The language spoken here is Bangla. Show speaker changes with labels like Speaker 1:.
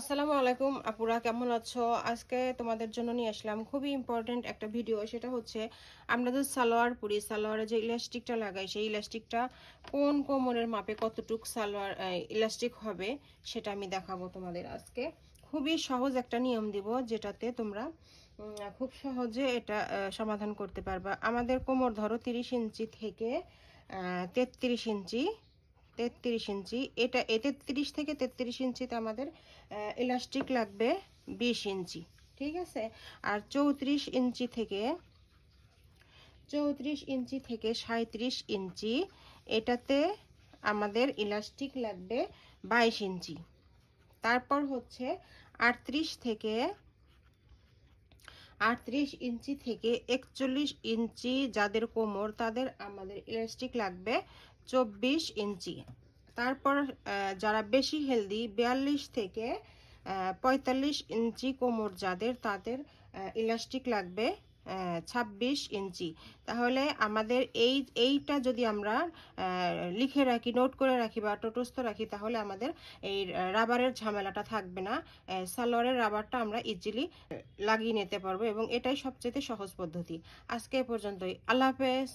Speaker 1: আসসালামু আলাইকুম, আপুরা কেমন আছো? আজকে তোমাদের জন্য নিয়ে আসলাম খুবই ইম্পর্ট্যান্ট একটা ভিডিও সেটা হচ্ছে আমরা যে সালোয়ার পরি, সালোয়ারে যে ইলাস্টিকটা লাগাই, সেই ইলাস্টিকটা কোন কোমরের মাপে কতটুক সালোয়ার ইলাস্টিক হবে সেটা আমি দেখাবো তোমাদের আজকে। খুবই সহজ একটা নিয়ম দিব, যেটাতে তোমরা খুব সহজে এটা সমাধান করতে পারবা। আমাদের কোমর ধরো তিরিশ ইঞ্চি থেকে তেত্রিশ ইঞ্চি তেত্রিশ ইঞ্চি। এটা, এ তেত্রিশ থেকে তেত্রিশ ইঞ্চিতে আমাদের ইলাস্টিক লাগবে বিশ ইঞ্চি, ঠিক আছে? আর চৌত্রিশ ইঞ্চি থেকে, চৌত্রিশ ইঞ্চি থেকে সাঁত্রিশ ইঞ্চি, এটাতে আমাদের ইলাস্টিক লাগবে বাইশ ইঞ্চি। তারপর হচ্ছে আটত্রিশ থেকে, আটত্রিশ ইঞ্চি থেকে একচল্লিশ ইঞ্চি যাদের কোমর, তাদের আমাদের ইলাস্টিক লাগবে চব্বিশ ইঞ্চি। তারপর যারা বেশি হেলদি বিয়াল্লিশ থেকে পঁয়তাল্লিশ ইঞ্চি কোমর যাদের, তাদের ইলাস্টিক লাগবে ছাব্বিশ ইঞ্চি। তাহলে আমাদের এই, এইটা যদি আমরা লিখে রাখি নোট করে রাখি বা টোটস্থ রাখি, তাহলে আমাদের এই রাবারের ঝামেলাটা থাকবে না। সালোয়ারের রাবারটা আমরা ইজিলি লাগিয়ে নিতে পারব এবং এটাই সবচেয়ে সহজ পদ্ধতি। আজকে পর্যন্তই। আল্লাহ হাফেজ।